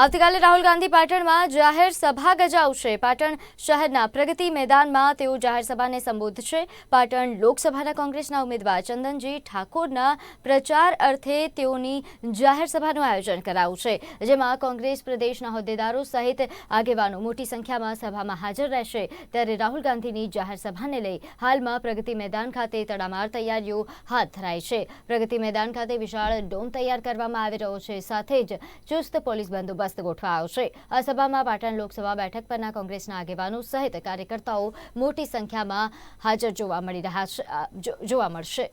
આવતીકાલે રાહુલ ગાંધી પાટણમાં જાહેર સભા ગજાવશે. પાટણ શહેરના પ્રગતિ મેદાનમાં તેઓ જાહેર સભાને સંબોધશે. પાટણ લોકસભાના કોંગ્રેસના ઉમેદવાર ચંદનજી ઠાકોરના પ્રચાર અર્થે તેઓની જાહેર સભાનું આયોજન કરાયું છે જેમાં કોંગ્રેસ પ્રદેશના હોદ્દેદારો સહિત આગેવાનો મોટી સંખ્યામાં સભામાં હાજર રહેશે. ત્યારે રાહુલ ગાંધીની જાહેર સભાને લઈ હાલમાં પ્રગતિ મેદાન ખાતે તડામાર તૈયારીઓ હાથ ધરાઈ છે. પ્રગતિ મેદાન ખાતે વિશાળ ડોમ તૈયાર કરવામાં આવી રહ્યો છે. સાથે જ ચુસ્ત પોલીસ બંદોબસ્ત ગોઠવાયો છે આ સભામાં પાટણ લોકસભા બેઠક પરના કોંગ્રેસના આગેવાનો સહિત કાર્યકર્તાઓ મોટી સંખ્યામાં હાજર જોવા મળી રહ્યા છે જોવા મળશે.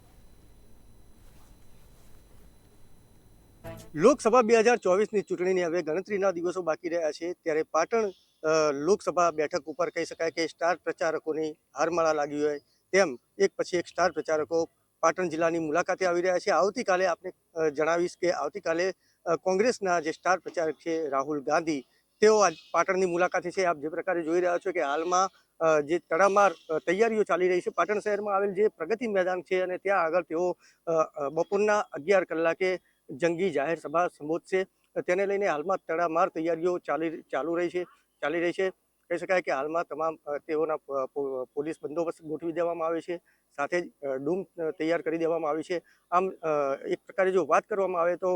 લોકસભા બે હજાર ચોવીસની ચૂંટણીની હવે ગણતરીના દિવસો બાકી રહ્યા છે. ત્યારે પાટણ લોકસભા બેઠક ઉપર કહી શકાય કે સ્ટાર પ્રચારકોની હારમાળા લાગી હોય તેમ એક પછી એક સ્ટાર પ્રચારકો પાટણ જિલ્લાની મુલાકાતે આવી રહ્યા છે. આવતીકાલે આપણે જણાવીશ કે આવતીકાલે કોંગ્રેસના જે સ્ટાર પ્રચારક છે રાહુલ ગાંધી, તેઓ આજ પાટણની મુલાકાતે છે. આપ જે પ્રકારે જોઈ રહ્યા છો કે હાલમાં જે તડામાર તૈયારીઓ ચાલી રહી છે, પાટણ શહેરમાં આવેલ જે પ્રગતિ મેદાન છે અને ત્યાં આગળ તેઓ બપોરના અગિયાર કલાકે જંગી જાહેર સભા સંબોધશે. તેને લઈને હાલમાં તડામાર તૈયારીઓ ચાલી ચાલુ રહી છે, ચાલી રહી છે. કહી શકાય કે હાલમાં તમામ તેઓના પોલીસ બંદોબસ્ત ગોઠવી દેવામાં આવે છે, સાથે જ ડૂમ તૈયાર કરી દેવામાં આવી છે. આમ એક પ્રકારે જો વાત કરવામાં આવે તો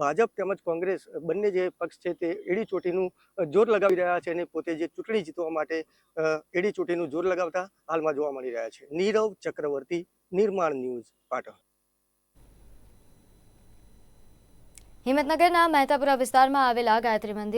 ભાજપ તેમજ કોંગ્રેસ બંને જે પક્ષ છે તે એડી ચોટીનું જોર લગાવી રહ્યા છે અને પોતે જે ચૂંટણી જીતવા માટે એડી ચોટીનું જોર લગાવતા હાલમાં જોવા મળી રહ્યા છે. નીરવ ચક્રવર્તી, નિર્માણ ન્યૂઝ, પાટણ. હિંમતનગરના મહેતાપુરા વિસ્તારમાં આવેલા ગાયત્રી મંદિર